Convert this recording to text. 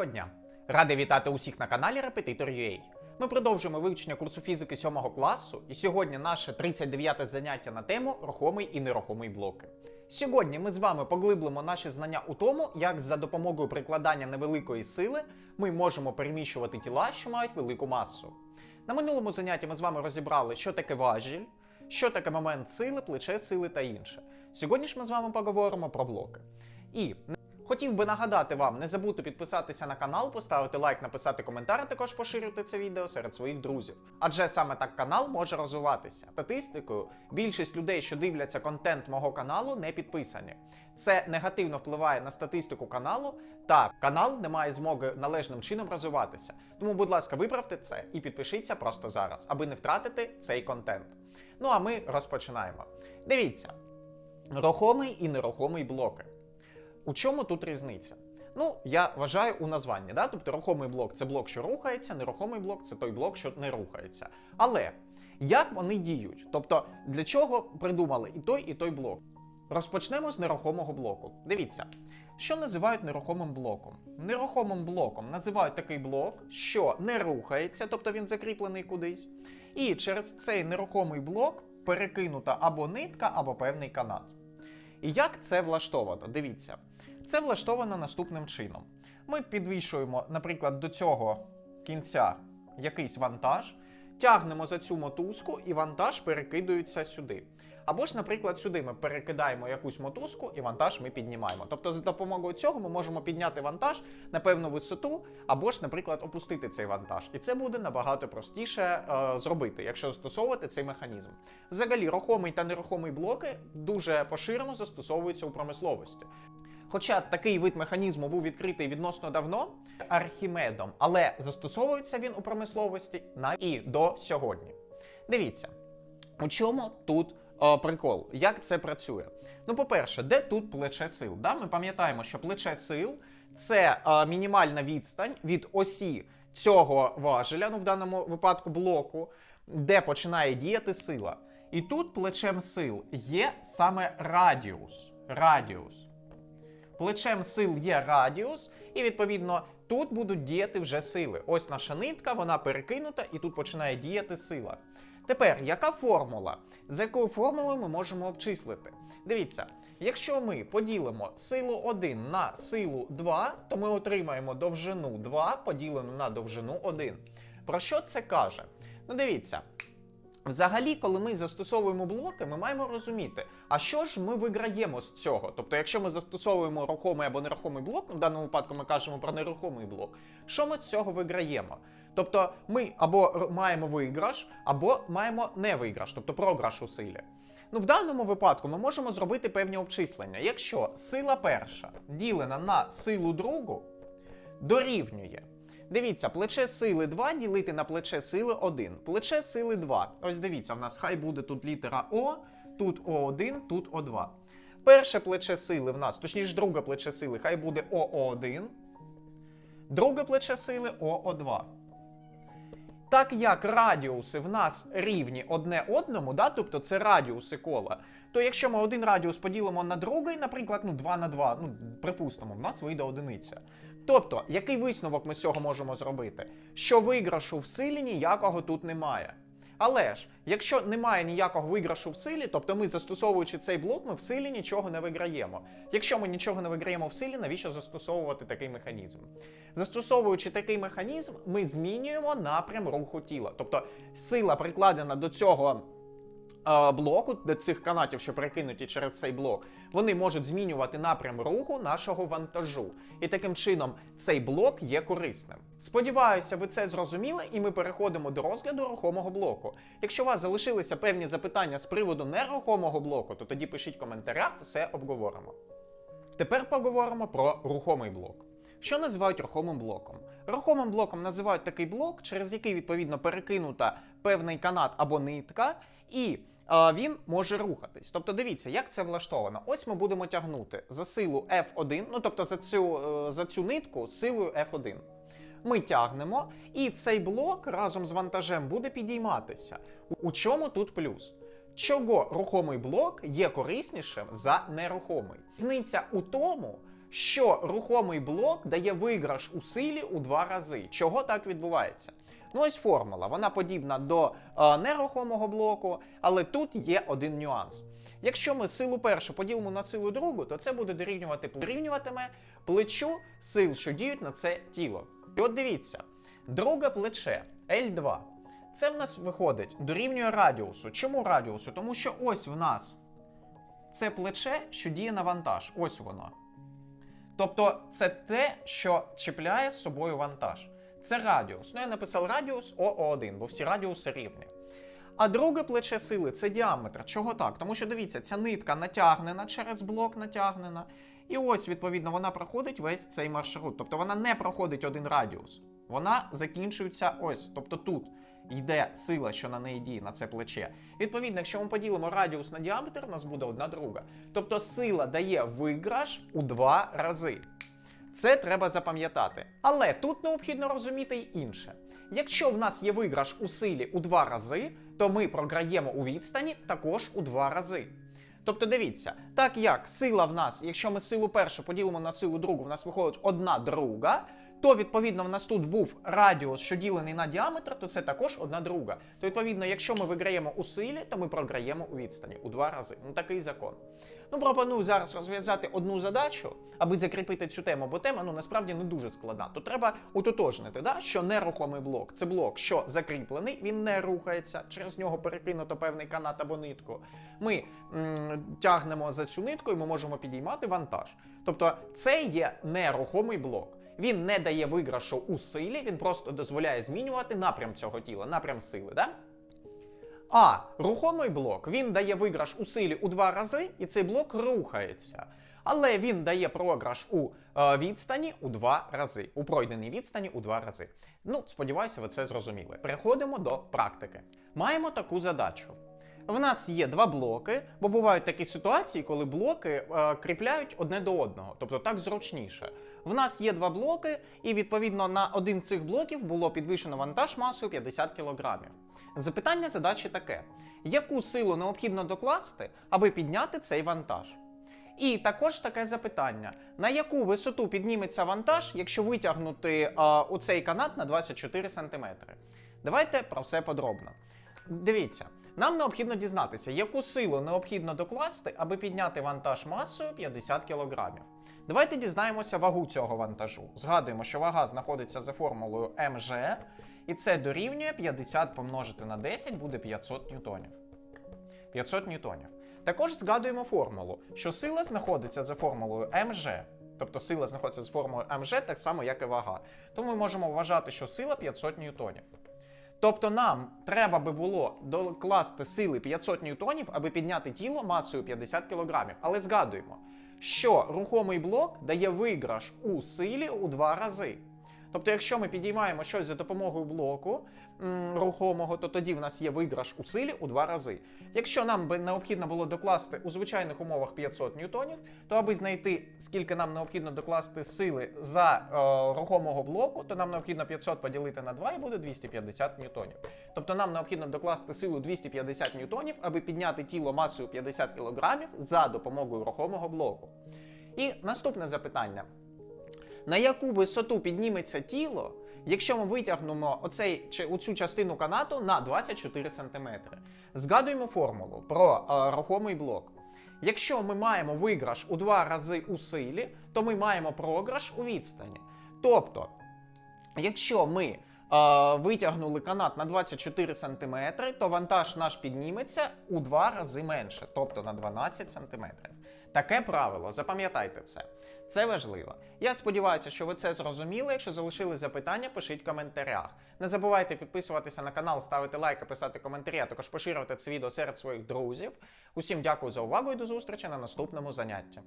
Доброго дня! Радий вітати усіх на каналі Repetitor.ua. Ми продовжуємо вивчення курсу фізики 7 класу, і сьогодні наше 39 заняття на тему рухомий і нерухомий блоки. Сьогодні ми з вами поглиблимо наші знання у тому, як за допомогою прикладання невеликої сили ми можемо переміщувати тіла, що мають велику масу. На минулому занятті ми з вами розібрали, що таке важіль, що таке момент сили, плече сили та інше. Сьогодні ж ми з вами поговоримо про блоки. І Хотів би нагадати вам, не забудьте підписатися на канал, поставити лайк, написати коментар, а також поширювати це відео серед своїх друзів. Адже саме так канал може розвиватися. Статистикою, більшість людей, що дивляться контент мого каналу, не підписані. Це негативно впливає на статистику каналу, та канал не має змоги належним чином розвиватися. Тому, будь ласка, виправте це і підпишіться просто зараз, аби не втратити цей контент. Ну а ми розпочинаємо. Дивіться: рухомий і нерухомий блоки. У чому тут різниця? Ну, я вважаю у названні, да? тобто рухомий блок це блок, що рухається, нерухомий блок це той блок, що не рухається. Але як вони діють? Тобто, для чого придумали і той, і той блок? Розпочнемо з нерухомого блоку. Дивіться, що називають нерухомим блоком? Нерухомим блоком називають такий блок, що не рухається, тобто він закріплений кудись. І через цей нерухомий блок перекинута або нитка, або певний канат. І як це влаштовано? Дивіться, це влаштовано наступним чином. Ми підвішуємо, наприклад, до цього кінця якийсь вантаж, тягнемо за цю мотузку, і вантаж перекидується сюди. Або ж, наприклад, сюди ми перекидаємо якусь мотузку, і вантаж ми піднімаємо. Тобто, за допомогою цього ми можемо підняти вантаж на певну висоту, або ж, наприклад, опустити цей вантаж. І це буде набагато простіше е, зробити, якщо застосовувати цей механізм. Взагалі, рухомий та нерухомий блоки дуже поширено застосовуються у промисловості. Хоча такий вид механізму був відкритий відносно давно Архімедом, але застосовується він у промисловості навіть і до сьогодні. Дивіться, у чому тут е, прикол? Як це працює? Ну, по-перше, де тут плече сил? Да? Ми пам'ятаємо, що плече сил це е, мінімальна відстань від осі цього важеля, ну в даному випадку блоку, де починає діяти сила. І тут плечем сил є саме радіус. Радіус. Плечем сил є радіус, і відповідно тут будуть діяти вже сили. Ось наша нитка, вона перекинута, і тут починає діяти сила. Тепер, яка формула? За якою формулою ми можемо обчислити? Дивіться, якщо ми поділимо силу 1 на силу 2, то ми отримаємо довжину 2 поділену на довжину 1. Про що це каже? Ну, дивіться. Взагалі, коли ми застосовуємо блоки, ми маємо розуміти, а що ж ми виграємо з цього? Тобто, якщо ми застосовуємо рухомий або нерухомий блок, в даному випадку ми кажемо про нерухомий блок, що ми з цього виграємо? Тобто, ми або маємо виграш, або маємо не виграш, тобто програш у силі. Ну, в даному випадку ми можемо зробити певні обчислення. Якщо сила перша ділена на силу другу, дорівнює. Дивіться, плече сили 2 ділити на плече сили 1. Плече сили 2. Ось дивіться, в нас хай буде тут літера О, тут О1, тут О2. Перше плече сили в нас, точніше, друге плече сили, хай буде ОО1. Друге плече сили ОО2. Так як радіуси в нас рівні одне одному, да, тобто це радіуси кола, то якщо ми один радіус поділимо на другий, наприклад, ну 2 на 2, ну припустимо, в нас вийде одиниця. Тобто, який висновок ми з цього можемо зробити? Що виграшу в силі ніякого тут немає. Але ж, якщо немає ніякого виграшу в силі, тобто ми застосовуючи цей блок, ми в силі нічого не виграємо. Якщо ми нічого не виграємо в силі, навіщо застосовувати такий механізм? Застосовуючи такий механізм, ми змінюємо напрям руху тіла. Тобто сила прикладена до цього блоку, до цих канатів, що перекинуті через цей блок, вони можуть змінювати напрям руху нашого вантажу. І таким чином цей блок є корисним. Сподіваюся, ви це зрозуміли, і ми переходимо до розгляду рухомого блоку. Якщо у вас залишилися певні запитання з приводу нерухомого блоку, то тоді пишіть в коментарях, все обговоримо. Тепер поговоримо про рухомий блок. Що називають рухомим блоком? Рухомим блоком називають такий блок, через який відповідно перекинута певний канат або нитка, і він може рухатись. Тобто, дивіться, як це влаштовано. Ось ми будемо тягнути за силу F1, ну тобто за цю, е, за цю нитку силою F1. Ми тягнемо, і цей блок разом з вантажем буде підійматися. У- чому тут плюс? Чого рухомий блок є кориснішим за нерухомий? Різниця у тому, що рухомий блок дає виграш у силі у два рази. Чого так відбувається? Ну, ось формула. Вона подібна до е, нерухомого блоку, але тут є один нюанс. Якщо ми силу першу поділимо на силу другу, то це буде дорівнювати дорівнюватиме плечу сил, що діють на це тіло. І от дивіться, друге плече L2. Це в нас виходить дорівнює радіусу. Чому радіусу? Тому що ось в нас це плече, що діє на вантаж. Ось воно. Тобто це те, що чіпляє з собою вантаж. Це радіус. Ну, я написав радіус ОО1, бо всі радіуси рівні. А друге плече сили це діаметр. Чого так? Тому що дивіться, ця нитка натягнена через блок натягнена. І ось, відповідно, вона проходить весь цей маршрут. Тобто вона не проходить один радіус. Вона закінчується ось. Тобто тут йде сила, що на неї діє, на це плече. Відповідно, якщо ми поділимо радіус на діаметр, у нас буде одна друга. Тобто сила дає виграш у два рази. Це треба запам'ятати. Але тут необхідно розуміти й інше. Якщо в нас є виграш у силі у два рази, то ми програємо у відстані також у два рази. Тобто дивіться, так як сила в нас, якщо ми силу першу поділимо на силу другу, в нас виходить одна друга, то відповідно в нас тут був радіус, що ділений на діаметр, то це також одна друга. То відповідно, якщо ми виграємо у силі, то ми програємо у відстані у два рази. Ну такий закон. Ну, пропоную зараз розв'язати одну задачу, аби закріпити цю тему, бо тема ну насправді не дуже складна. То треба утотожнити, да, що нерухомий блок це блок, що закріплений, він не рухається, через нього перекинуто певний канат або нитку. Ми м, тягнемо за цю нитку і ми можемо підіймати вантаж. Тобто, це є нерухомий блок. Він не дає виграшу у силі, він просто дозволяє змінювати напрям цього тіла, напрям сили. Да? А рухомий блок він дає виграш у силі у два рази, і цей блок рухається. Але він дає програш у е, відстані у два рази, у пройденій відстані у два рази. Ну, сподіваюся, ви це зрозуміли. Переходимо до практики. Маємо таку задачу. В нас є два блоки, бо бувають такі ситуації, коли блоки е, кріпляють одне до одного, тобто так зручніше. В нас є два блоки, і відповідно на один з цих блоків було підвищено вантаж масою 50 кг. Запитання задачі таке: яку силу необхідно докласти, аби підняти цей вантаж? І також таке запитання: на яку висоту підніметься вантаж, якщо витягнути а, у цей канат на 24 см? Давайте про все подробно. Дивіться, нам необхідно дізнатися, яку силу необхідно докласти, аби підняти вантаж масою 50 кг. Давайте дізнаємося вагу цього вантажу. Згадуємо, що вага знаходиться за формулою МЖ, і це дорівнює 50 помножити на 10 буде 500 ньютонів. 500 ньютонів. Також згадуємо формулу, що сила знаходиться за формулою МЖ. Тобто сила знаходиться за формулою МЖ так само, як і вага. Тому ми можемо вважати, що сила 500 ньютонів. Тобто нам треба би було докласти сили 500 ньютонів, аби підняти тіло масою 50 кг. Але згадуємо, що рухомий блок дає виграш у силі у два рази. Тобто, якщо ми підіймаємо щось за допомогою блоку м, рухомого, то тоді в нас є виграш у силі у два рази. Якщо нам би необхідно було докласти у звичайних умовах 500 ньютонів, то аби знайти, скільки нам необхідно докласти сили за е, рухомого блоку, то нам необхідно 500 поділити на 2 і буде 250 ньютонів. Тобто нам необхідно докласти силу 250 ньютонів, аби підняти тіло масою 50 кг за допомогою рухомого блоку. І наступне запитання. На яку висоту підніметься тіло, якщо ми витягнемо оцей, чи оцю частину канату на 24 см? Згадуємо формулу про е, рухомий блок. Якщо ми маємо виграш у два рази у силі, то ми маємо програш у відстані. Тобто, якщо ми е, витягнули канат на 24 см, то вантаж наш підніметься у два рази менше, тобто на 12 см. Таке правило, запам'ятайте це. Це важливо. Я сподіваюся, що ви це зрозуміли. Якщо залишили запитання, пишіть в коментарях. Не забувайте підписуватися на канал, ставити лайки, писати коментарі, а також поширювати це відео серед своїх друзів. Усім дякую за увагу і до зустрічі на наступному занятті.